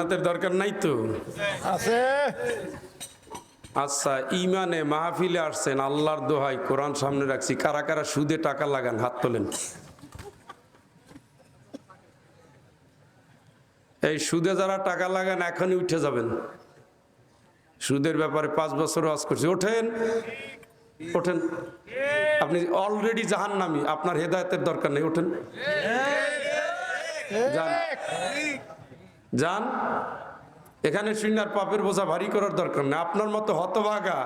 জান্নাতের দরকার নাই তো? আছে। আচ্ছা ইমানে মাহফিলে আসছেন আল্লাহর দোহাই কোরআন সামনে রাখছি। কারা কারা সুদে টাকা লাগান হাত তোলেন। এই সুদে যারা টাকা লাগান এখনই উঠে যাবেন। সুদের ব্যাপারে পাঁচ বছর ওয়াজ করছি। ওঠেন ওঠেন। আপনি অলরেডি জাহান নামি আপনার হেদায়তের দরকার নেই ওঠেন। যান। যান এখানে শূন্যার পাপের বোঝা ভারী করার দরকার নেই। আপনার মতো হতভাগা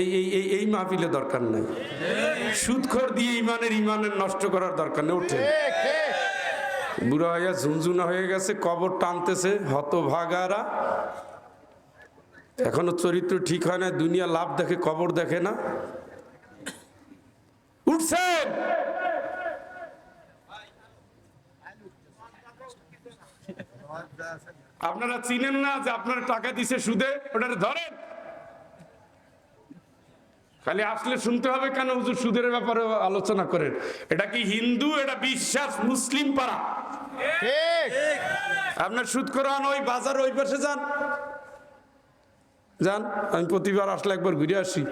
এই এই এই এই মাহফিলে দরকার নেই। সুদখোর দিয়ে ইমানের ইমানের নষ্ট করার দরকার নেই ওঠে বুড়া হইয়া ঝুনঝুনা হয়ে গেছে, কবর টানতেছে, হতভাগারা। এখনও চরিত্র ঠিক হয় না, দুনিয়া লাভ দেখে, কবর দেখে না। উঠছেন! আপনারা চিনেন না যে আপনারা টাকা দিছে সুদে ওটা ধরেন। খালি আসলে শুনতে হবে কেন হুজুর সুদের ব্যাপারে আলোচনা করেন। এটা কি হিন্দু এটা বিশ্বাস মুসলিম পাড়া? আপনার সুদ করান ওই বাজার ওই পাশে যান। যান আমি প্রতিবার আসলে একবার ঘুরে আসি।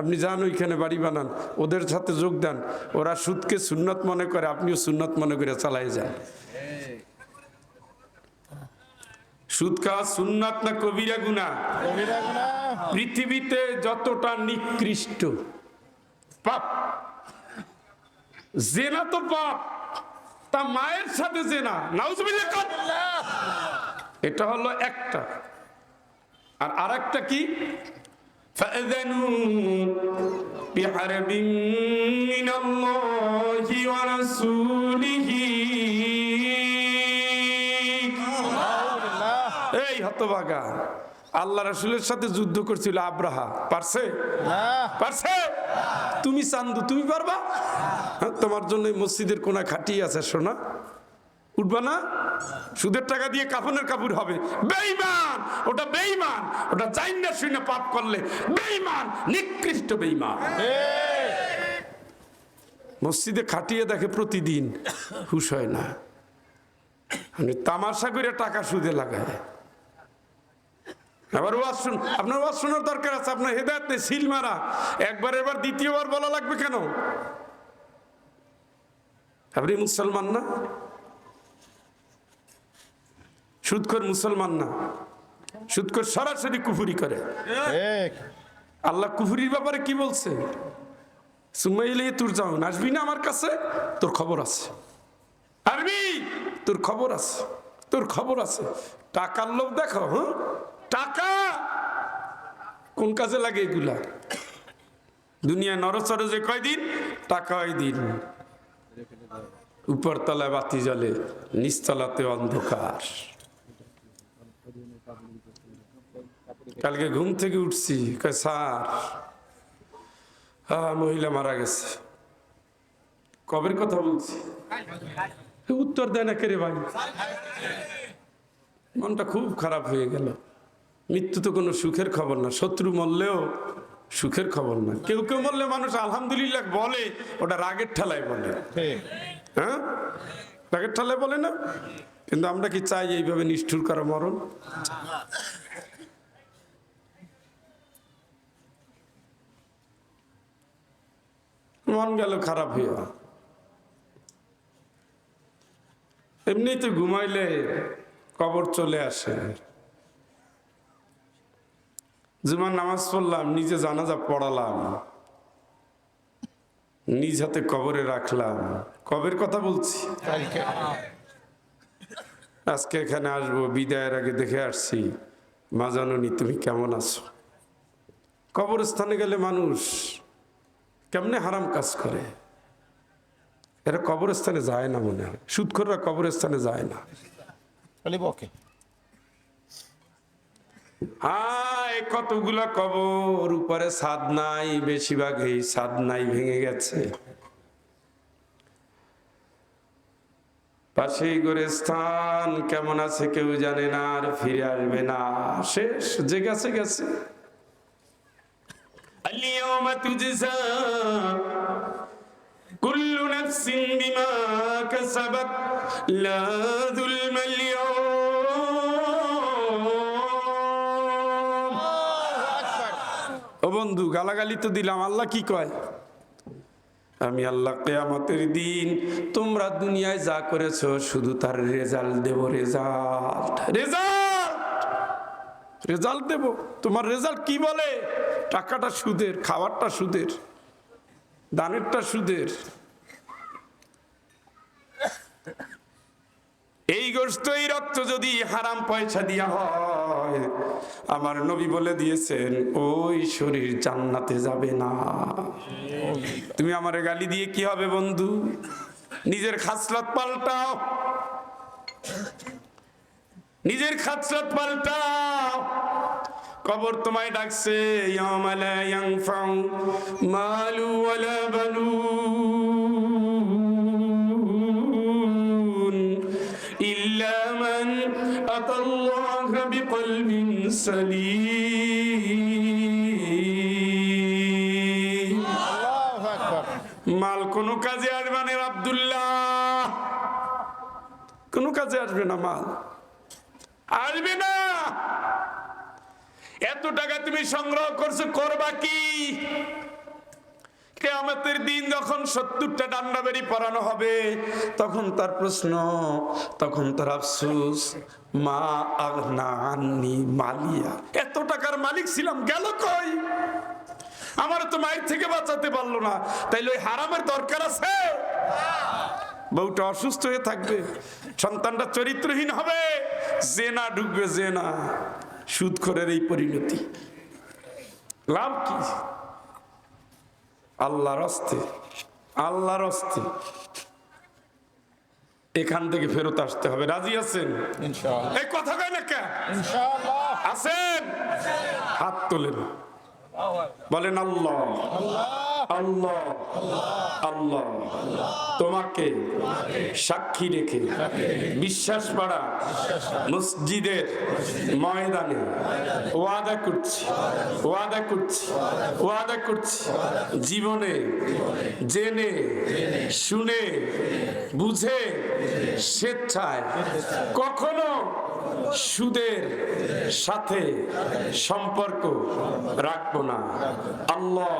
আপনি যান ওইখানে বাড়ি বানান ওদের সাথে যোগ দেন। ওরা সুদকে সুন্নত মনে করে আপনিও সুন্নত মনে করে চালাই যান। সুদ খাওয়া সুন্নাত না কবিরা গুনা কবিরা গুনাহ। পৃথিবীতে যতটা নিকৃষ্ট পাপ জেনা তো পাপ তা মায়ের সাথে জেনা নাউজুবিল্লাহ কর। এটা হলো একটা আর আরেকটা কি فأذنوا بحرب من الله ورسوله এই আল্লাহ রাসূলের সাথে যুদ্ধ করছিল আব্রাহা। পারছে? পারছে? তুমি চান্দু তুমি পারবা? হ্যাঁ, তোমার জন্য মসজিদের কোনা খাটিয়ে আছে সোনা। উঠবা না? সুদের টাকা দিয়ে কাফনের কাপড় হবে। বেইমান ওটা বেইমান ওটা চাইন না শুনে পাপ করলে বেইমান নিকৃষ্ট বেইমান মসজিদে খাটিয়ে দেখে প্রতিদিন হুশ হয় না। তামাশা করে টাকা সুদে লাগায়। আবার ওয়াজ শুন আপনার ওয়াজ শোনার দরকার আছে আপনার হেদায়ত নেই সিল মারা। একবার এবার দ্বিতীয়বার বলা লাগবে কেন? আপনি মুসলমান না? সুদখোর মুসলমান না? সুদখোর সরাসরি কুফুরি করে। আল্লাহ কুফুরির ব্যাপারে কি বলছে? সুমাইলে তোর যাও আসবি না আমার কাছে? তোর খবর আছে। আরবি তোর খবর আছে তোর খবর আছে। টাকার লোভ দেখো হ্যাঁ? টাকা? কোন কাজে লাগে এগুলা? দুনিয়া নরচরে যে কয়দিন? টাকা ওই দিন। উপরতলায় বাতি জ্বলে, নিচতলাতে অন্ধকার। কালকে ঘুম থেকে উঠছি, কয়, স্যার মহিলা মারা গেছে। কবের কথা বলছি? উত্তর দেয় না কেরে ভাই? মনটা খুব খারাপ হয়ে গেল। মৃত্যু তো কোনো সুখের খবর না শত্রু মরলেও সুখের খবর না। কেউ কেউ মরলে মানুষ আলহামদুলিল্লাহ বলে ওটা রাগের ঠেলায় বলে। হ্যাঁ? রাগের ঠেলায় বলে না? কিন্তু আমরা কি চাই এইভাবে নিষ্ঠুর করা মরণ? মন গেল খারাপ হইয়া এমনি তো ঘুমাইলে কবর চলে আসে। জুমার নামাজ পড়লাম নিজে জানাজা পড়ালাম। নিজ হাতে কবরে রাখলাম। কবের কথা বলছি? আজকে এখানে আসব বিদায়ের আগে দেখে আসছি। মা জাননি তুমি কেমন আছো? কবরস্থানে গেলে মানুষ কেমনে হারাম কাজ করে? এরা কবরস্থানে যায় না মনে হয়। সুৎখররা কবরস্থানে যায় না। হায় কতগুলা কবর উপরে ছাদ নাই বেশিরভাগ এই ছাদ নাই ভেঙে গেছে পাশেই করে স্থান কেমন আছে কেউ জানে না আর ফিরে আসবে না শেষ যে গেছে গেছে اليوم تجزى كل نفس بما كسبت لا ظلم বন্ধু, গালাগালি তো দিলাম, আল্লাহ কি কয়? আমি আল্লাহ কেয়ামতের দিন তোমরা দুনিয়ায় যা করেছ শুধু তার রেজাল্ট দেব, রেজাল্ট। রেজাল্ট! রেজাল্ট দেব? তোমার রেজাল্ট কি বলে? টাকাটা সুদের, খাবারটা সুদের, দানেরটা সুদের। এই গোস্ত এই রক্ত যদি হারাম পয়সা দিয়া হয় আমার নবী বলে দিয়েছেন, ওই শরীর জান্নাতে যাবে না। তুমি আমার গালি দিয়ে কি হবে বন্ধু? নিজের খাসলাত পাল্টাও। নিজের খাসলাত পাল্টাও। কবর তোমায় ডাকছে, ইয়াউমা লা ইয়ানফাউ মালু ওয়ালা বানুন। মাল কোনো কাজে আসবে না আব্দুল্লাহ। কোনো কাজে আসবে না মাল। আসবে না। এত টাকা তুমি সংগ্রহ করছ করবা কি? কেয়ামতের দিন যখন সত্তরটা ডান্ডা বেরি পরানো হবে, তখন তার প্রশ্ন, তখন তার আফসুস, মা আগনা আন্নি মালিয়া। এত টাকার মালিক ছিলাম, গেল কই? আমার তো মায়ের থেকে বাঁচাতে পারল না। তাইলে ওই হারামের দরকার আছে? বউটা অসুস্থ হয়ে থাকবে, সন্তানটা চরিত্রহীন হবে যে না ঢুকবে যে না সুদখোরের এই পরিণতি। লাভ কি? আল্লাহর অস্তে আল্লাহর অস্তে। এখান থেকে ফেরত আসতে হবে। রাজি আছেন? এই কথা কয় না কে? ইনশাআল্লাহ। আছেন? হাত তোলেন। বলেন আল্লাহ। আল্লাহ আল্লাহ তোমাকে সাক্ষী রেখে বিশ্বাস পাড়া মসজিদের ময়দানে ওয়াদা করছি ওয়াদা করছি ওয়াদা করছি। জীবনে জেনে, শুনে, বুঝে, স্বেচ্ছায় কখনো সুদের সাথে সম্পর্ক রাখব না। আল্লাহ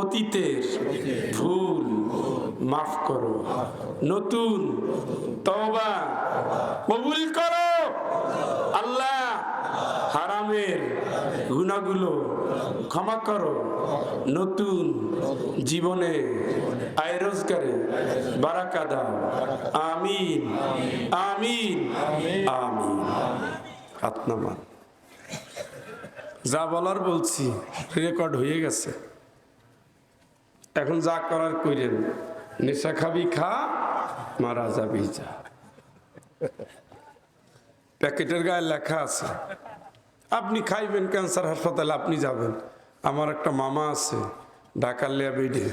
অতীতের ভুল মাফ করো। নতুন তওবা কবুল করো। আল্লাহ হারামের গুণাগুলো ক্ষমা করো। নতুন জীবনে আয় রোজগারে বারাকা দাও। আমিন। আমিন। আমিন। হাত যা বলার বলছি রেকর্ড হয়ে গেছে। এখন যা করার কইরেন, নেশা খাবি খা, মারা যাবি যা। প্যাকেটের গায়ে লেখা আছে, আপনি খাইবেন ক্যান্সার হাসপাতালে, আপনি যাবেন। আমার একটা মামা আছে, ঢাকার ল্যাবেডে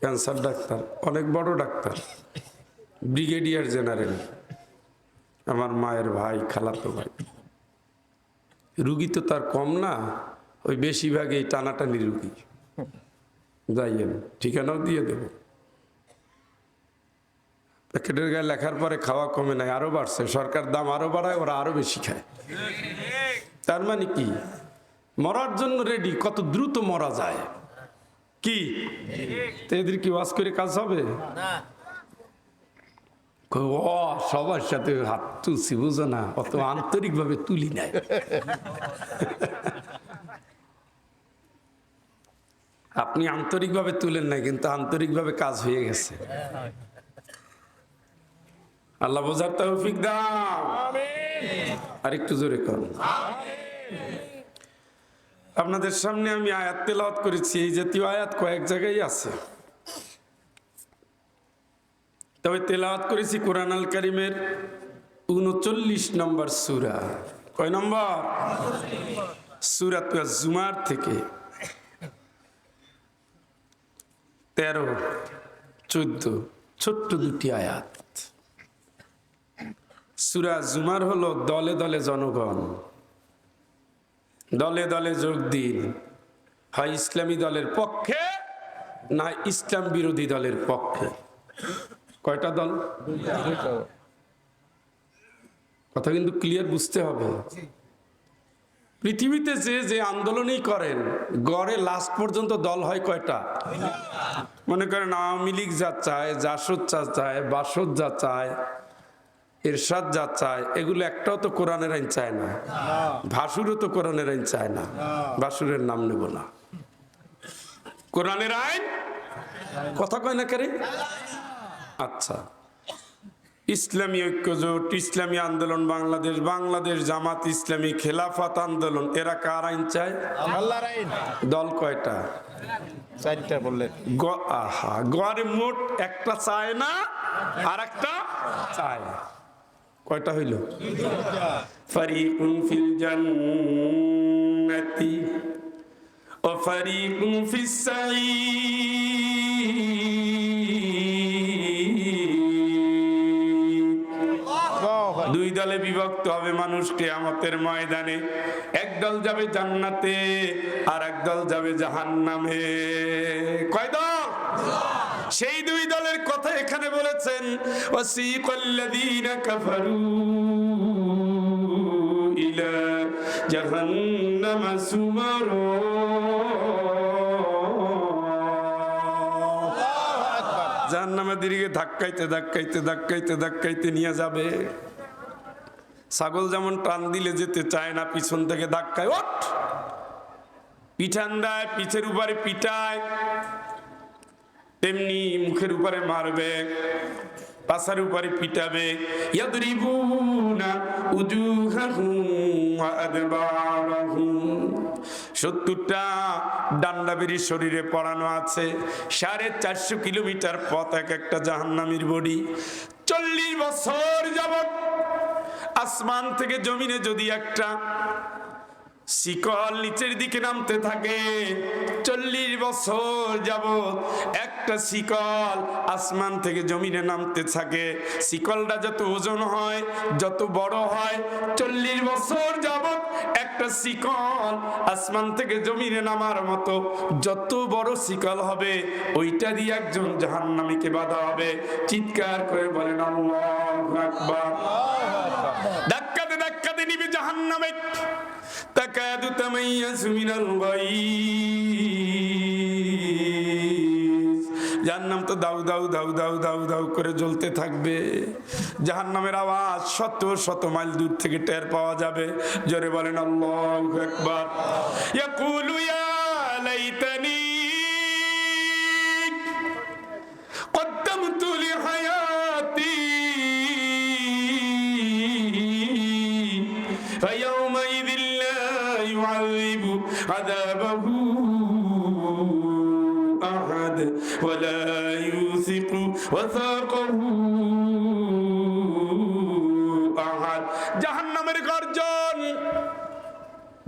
ক্যান্সার ডাক্তার, অনেক বড় ডাক্তার, ব্রিগেডিয়ার জেনারেল। আমার মায়ের ভাই খালাতো ভাই। রুগী তো তার কম না, ওই বেশিরভাগ এই টানাটানি রুগী। যাইয়েন, ঠিকানাও দিয়ে দেব। প্যাকেটের গায়ে লেখার পরে খাওয়া কমে নাই, আরও বাড়ছে। সরকার দাম আরও বাড়ায়, ওরা আরও বেশি খায়। তার মানে কি? মরার জন্য রেডি কত দ্রুত মরা যায়। কি? এদের কি ওয়াজ করে কাজ হবে? ও, সবার সাথে হাত তুলছি, বুঝো না, অত আন্তরিকভাবে তুলি নাই। আপনি আন্তরিকভাবে তুলেন নাই কিন্তু আন্তরিকভাবে কাজ হয়ে গেছে। আল্লাহ বোঝার তৌফিক দাও। আর একটু জোরে করুন। আপনাদের সামনে আমি আয়াত তেলাওয়াত করেছি এই জাতীয় আয়াত কয়েক জায়গায় আছে। তবে তেলাওয়াত করেছি কোরআন আল কারিমের উনচল্লিশ নম্বর সুরা। কয় নম্বর? সুরা তুয়া জুমার থেকে। তেরো, চোদ্দ, ছোট্ট দুটি আয়াত। সুরা জুমার হলো দলে দলে জনগণ। দলে দলে যোগ দিন। হয় ইসলামী দলের পক্ষে না ইসলাম বিরোধী দলের পক্ষে? কয়টা দল? কথা কিন্তু ক্লিয়ার বুঝতে হবে। পৃথিবীতে যে যে আন্দোলনই করেন, গড়ে লাস্ট পর্যন্ত দল হয় কয়টা? মনে করেন আওয়ামী লীগ যা চায়, জাসদ যা চায়, বাসদ যা চায়, এরশাদ যা চায়, এগুলো একটাও তো কোরআনের আইন চায় না। ভাসুরও তো কোরআনের আইন চায় না। ভাসুরের নাম নেব না। কোরআনের আইন? কথা কয় না কেরে? আচ্ছা। ইসলামী ঐক্যজোট ইসলামী আন্দোলন বাংলাদেশ বাংলাদেশ জামাত ইসলামী খেলাফত আন্দোলন। এরা কার আইন চায়? দল কয়টা? চারটা বললেন গ- আহা গড়ে মোট একটা চায় না আর একটা চায়। কয়টা হইল? ফারিকুন ফিল জান্নাতি ও ফারিকুন ফিস সাঈদ দলে বিভক্ত হবে মানুষ কেয়ামতের ময়দানে। এক দল যাবে জান্নাতে আর এক দল যাবে জাহান্নামে। কয় দল? সেই দুই দলের কথা এখানে বলেছেন, ওয়াসিকাল্লাযীনা কাফারু ইলা জাহান্নামের দিকে ধাক্কাইতে ধাক্কাইতে ধাক্কাইতে ধাক্কাইতে নিয়ে যাবে। ছাগল যেমন টান দিলে যেতে চায় না, পিছন থেকে ধাক্কায় ওঠ। পিঠান দেয়, পিঠের উপরে পিটায়, তেমনি মুখের উপরে মারবে, পাশার উপরে পিটাবে। সত্তরটা ডান্ডা বেরি শরীরে পড়ানো আছে, সাড়ে চারশো কিলোমিটার পথ এক একটা জাহান্নামীর বডি। চল্লিশ বছর যাবত আসমান থেকে জমিনে যদি একটা শিকল নিচের দিকে নামতে থাকে, চল্লিশ বছর যাবত একটা শিকল আসমান থেকে জমিনে নামতে থাকে। শিকলটা যত ওজন হয়, যত বড় হয়, চল্লিশ বছর যাবত একটা শিকল আসমান থেকে জমিনে নামার মতো যত বড় শিকল হবে, ওইটা দিয়ে একজন জাহান্নামীকে বাধা হবে। চিৎকার করে বলেন, আল্লাহু আকবার। নিবে জাহান্নামে তাকাদু তামাইয়াজু মিনাল তো দাউ দাউ দাউ দাউ দাউ দাউ করে জ্বলতে থাকবে। জাহান্নামের আওয়াজ শত শত মাইল দূর থেকে টের পাওয়া যাবে। জোরে বলেন আল্লাহু আকবার। ইয়াকুলু ইয়া লাইতানি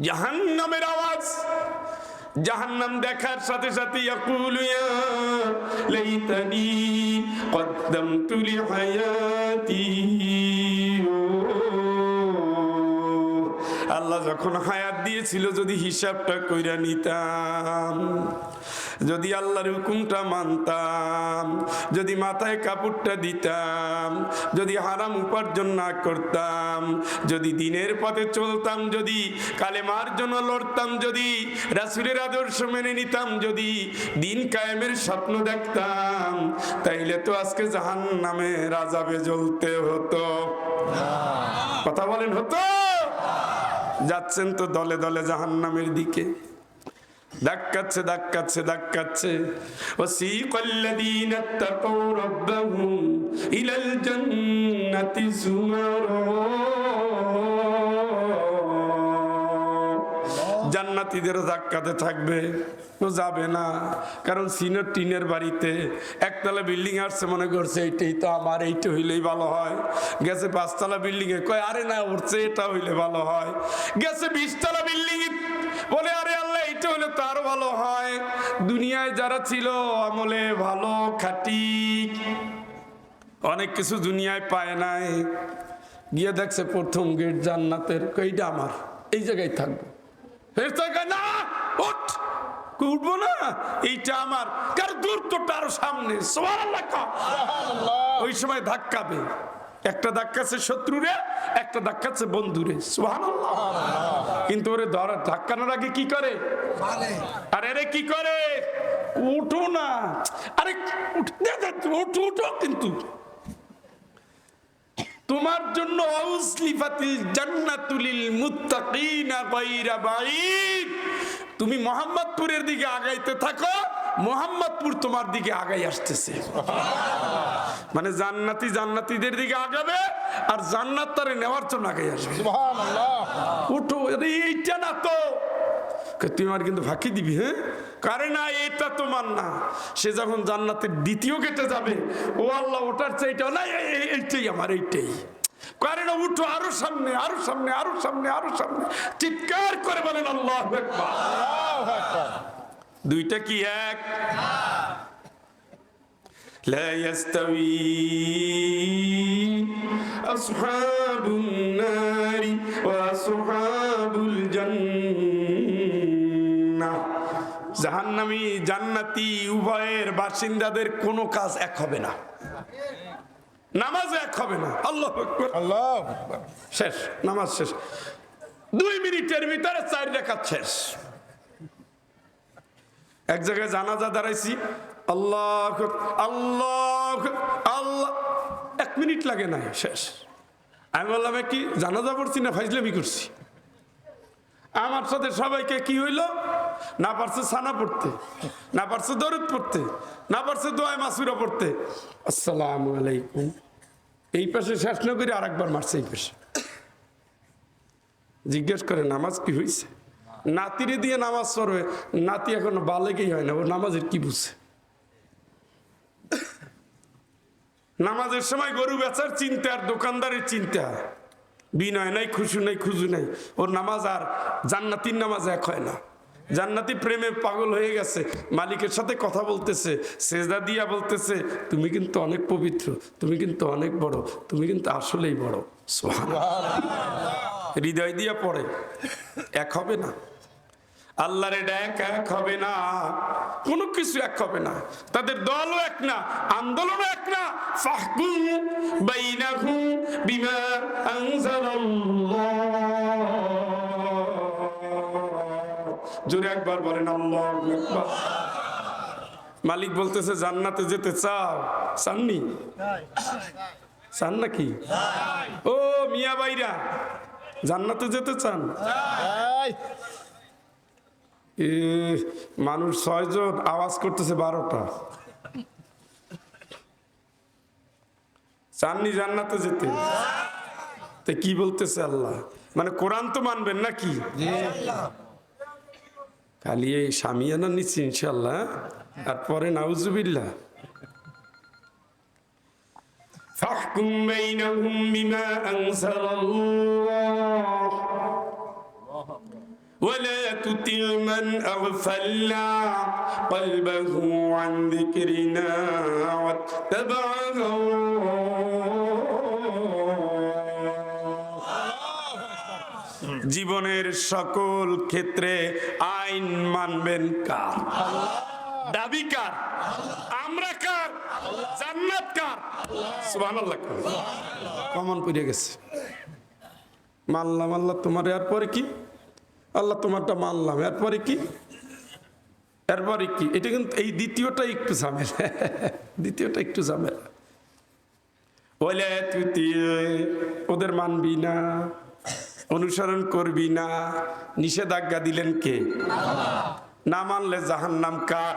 জাহান্নামের আওয়াজ জাহান্নাম দেখার সাথে সাথে ইয়াকুলু ইয়া লাইতানি কদ্দামতু লিহায়াতি আল্লাহ যখন হায়াত দিয়েছিল যদি হিসাবটা কইরা নিতাম যদি আল্লাহর হুকুমটা মানতাম যদি মাথায় কাপড়টা দিতাম যদি হারাম উপার্জন না করতাম যদি দিনের পথে চলতাম যদি কালেমার জন্য লড়তাম যদি রাসুলের আদর্শ মেনে নিতাম যদি দিন কায়েমের স্বপ্ন দেখতাম তাইলে তো আজকে জাহান নামে রাজাবে জ্বলতে হতো। কথা বলেন হতো? যাচ্ছেন তো দলে দলে জাহান্নামের দিকে। ধাক্কাচ্ছে ধাক্কাচ্ছে ধাক্কাচ্ছে। ও সি কল্লাদিন তাকাউ রাব্বাহুম ইলাল জান্নাতি সুমারা জান্নাতীদের ধাক্কাতে থাকবে। ও যাবে না। কারণ সিনের টিনের বাড়িতে একতলা বিল্ডিং আসছে মনে করছে, এইটাই তো আমার, এইটা হইলেই ভালো হয়। গেছে পাঁচতলা বিল্ডিং এ। কয়, আরে না, উঠছে, এটা হইলে ভালো হয়। গেছে বিশতলা বিল্ডিং বলে, আরে আল্লাহ, এইটা হইলে তার ভালো হয়। দুনিয়ায় যারা ছিল, আমলে ভালো, খাটি। অনেক কিছু দুনিয়ায় পায় নাই। গিয়ে দেখছে প্রথম গেট জান্নাতের। এইটা আমার? এই জায়গায় থাকব। না উঠ। উঠবো না? এইটা আমার। কার দূরত্বটা আরও সামনে? সুবহানাল্লাহ কও। ওই সময় ধাক্কাবে একটা ধাক্কাছে শত্রুরে একটা ধাক্কাছে বন্ধুরে। সুবহানাল্লাহ। কিন্তু ওরে ধরা ধাক্কানোর আগে কি করে? আরে রে কি করে? উঠো না। আরে উঠো উঠো কিন্তু। তোমার জন্য আউসলিফাতিল জান্নাতুলিল মুত্তাকিনা গায়রা বাঈদ। তুমি মোহাম্মদপুরের দিকে আগাইতে থাকো মোহাম্মদপুর তোমার দিকে আগাই আসতেছে। মানে জান্নাতি জান্নাতীদের দিকে আগাবে আর জান্নাত তারে নেওয়ার জন্য আগাই আসবে। উঠো এইটা না তো। তুই আমার কিন্তু ফাঁকি দিবি হ্যাঁ? কারে না এটা তোমার না সে যখন জান্নাতের দ্বিতীয় গেটে যাবে ও আল্লাহ ওটার চাইটা না এই- এই- এইটাই আমার এইটাই কারে না উঠো আরো সামনে আরো সামনে আরো সামনে আরো সামনে চিৎকার করে বলেন আল্লাহ আকবার আল্লাহু আকবার দুইটা কি এক لا يستوي أصحاب النار وأصحاب জাহান্নামী জান্নাতি উভয়ের বাসিন্দাদের কোনো কাজ এক হবে না। নামাজ এক হবে না। আল্লাহ আল্লাহু শেষ নামাজ শেষ। দুই মিনিটের ভিতরে চার রেখা শেষ। এক জায়গায় জানাজা দাঁড়াইছি। আল্লাহ আল্লাহ আল্লাহ এক মিনিট লাগে না শেষ। আমি বললাম কি জানাজা পড়ছি না ফাইজলামি করছি? আমার সাথে সবাইকে কি হইল? না পারছে সানা পড়তে, না পারছে দরুদ পড়তে, না পারছে দোয়ায় মাসুরা পড়তে। আসসালামু আলাইকুম। এই পাশে শেষ না করে আরেকবার মারছে এই পাশে। জিজ্ঞেস করে, নামাজ কি হয়েছে নাতিরে দিয়ে নামাজ পড়বে, নাতি এখনও বালেকেই হয় না, ও নামাজের কি বুঝছে? নামাজের সময় গরু বেচার চিন্তা আর দোকানদারের চিন্তা। বিনয় নাই, খুশু নাই, খুজু নাই, ওর নামাজ আর জান্নাতির নামাজ এক হয় না। জান্নাতি প্রেমে পাগল হয়ে গেছে, মালিকের সাথে কথা বলতেছে, সেজদা দিয়া বলতেছে, তুমি কিন্তু অনেক পবিত্র, তুমি কিন্তু অনেক বড়, তুমি কিন্তু আসলেই বড়। হৃদয় দিয়া পড়ে, এক হবে না। আল্লাহরে ডাক, এক হবে না। কোনো কিছু এক হবে না। তাদের দলও এক না, আন্দোলনও এক না। ফাহকুম বাইনাহুম বিমা আনজালাল্লাহ। জোরে একবার বলেন, আল্লাহু মালিক বলতেছে, জান্নাতে যেতে চাও? চাননি? চান নাকি? ও মিয়া বাইরা জান্নাতে যেতে চান? মানুষ ছয়জন, আওয়াজ করতেছে বারোটা। চাননি জান্নাতে যেতে? তো কি বলতেছে আল্লাহ? মানে কোরআন তো মানবেন নাকি? খালি এই সামিয়ানা নিচ্ছি ইনশাল্লাহ আর পরে নাউজুবিল্লাহ فاحكم بينهم بما أنزل الله ولا تطع من أغفلنا قلبه عن ذكرنا واتبع هواه জীবনের সকল ক্ষেত্রে আইন মানবেন কার? দাবি কার? আমরা কার? জান্নাত কার? কমন পড়ে গেছে। মানলাম আল্লাহ তোমার, এরপরে কি? আল্লাহ তোমারটা মানলাম, এরপরে কি? এরপরে কি? এটা কিন্তু এই দ্বিতীয়টা একটু ঝামেলা। দ্বিতীয়টা একটু ঝামেলা। তুই ওদের মানবি না। অনুসরণ করবি না। নিষেধাজ্ঞা দিলেন কে? না মানলে জাহান নাম কার?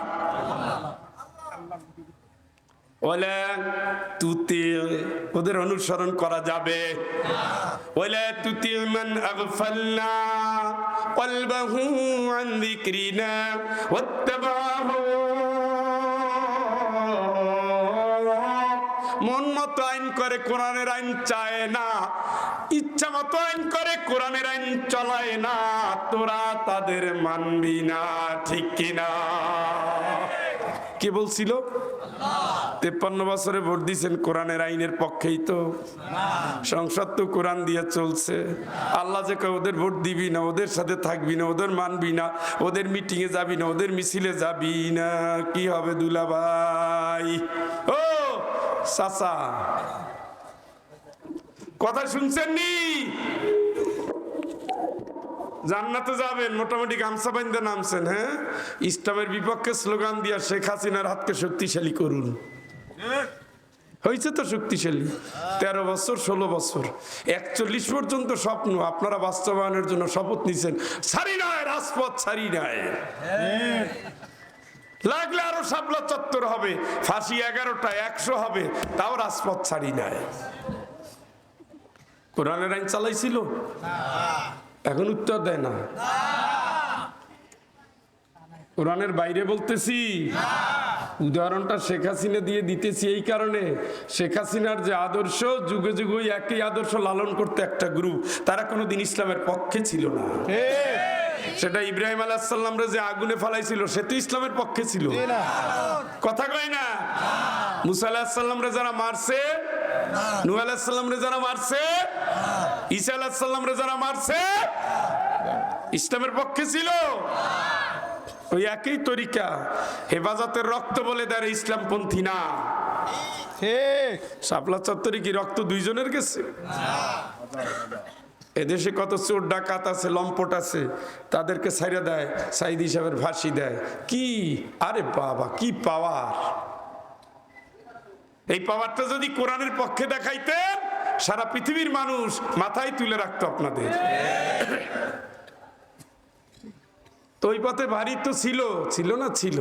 ওলে তুতি ওদের অনুসরণ করা যাবে। ওলে তুতি মান আগফালনা কলবাহু আন যিকরিনা ওয়াত্তাবাহু। মন মতো আইন করে, কোরআনের আইন চায় না। ইচ্ছা মতো আইন করে কোরআনের আইন চলায় না, তোরা তাদের মানবি না, ঠিক কিনা কে বলছিল? তেপ্পান্ন বছরে ভোট দিয়েছেন কোরআনের আইনের পক্ষেই তো। সংসদ তো কোরআন দিয়ে চলছে। আল্লাহ যে ওদের ভোট দিবি না, ওদের সাথে থাকবি না, ওদের মানবি না, ওদের মিটিং এ যাবি না, ওদের মিছিলে যাবি না, কি হবে দুলা ভাই ও, চাচা কথা শুনছেন নি জান্নাতে যাবেন, মোটামুটি গামছা বাইন্দে নামছেন হ্যাঁ? ইসলামের বিপক্ষে স্লোগান দিয়া শেখ হাসিনার হাতকে শক্তিশালী করুন। হয়েছে তো শক্তিশালী। তেরো বছর, ষোলো বছর। একচল্লিশ পর্যন্ত স্বপ্ন, আপনারা বাস্তবায়নের জন্য শপথ নিছেন। ছাড়ি নয় রাজপথ ছাড়ি নয় লাগলে আরও সাবলা চত্বর হবে, ফাঁসি এগারোটা, একশো হবে, তাও রাজপথ ছাড়ি নাই। কোরআনের আইন চালাইছিল? এখন উত্তর দেয় না। কোরআনের বাইরে বলতেছি উদাহরণটা শেখ হাসিনা দিয়ে দিতেছি এই কারণে। শেখ হাসিনার যে আদর্শ যুগে যুগে একই আদর্শ লালন করতে একটা গ্রুপ। তারা কোনোদিন ইসলামের পক্ষে ছিল না। সেটা ইব্রাহিম আলাহাল্লাম যে আগুনে ফালাইছিল সে তো ইসলামের পক্ষে ছিল। কথা কয় না? মুসা আলাহিসাল্লাম রে যারা মারছে নু। আলাহিসাল্লাম রে যারা মারছে ঈসা আলাহিসাল্লাম রে যারা মারছে ইসলামের পক্ষে ছিল। ওই একই তরিকা হেফাজতের রক্ত বলে দেয় ইসলামপন্থী না। ঠিক। শাপলা চত্বরে কি রক্ত দুইজনের গেছে? এদেশে কত চোর ডাকাত আছে লম্পট আছে তাদেরকে ছাইরা দেয় সাইদ হিসাবের ফাঁসি দেয়। কি? আরে বাবা কি পাওয়ার? এই পাওয়ারটা যদি কোরআনের পক্ষে দেখাইতেন, সারা পৃথিবীর মানুষ মাথায় তুলে রাখতো আপনাদের। তো ওই পথে ভারী তো ছিল ছিল না ছিল?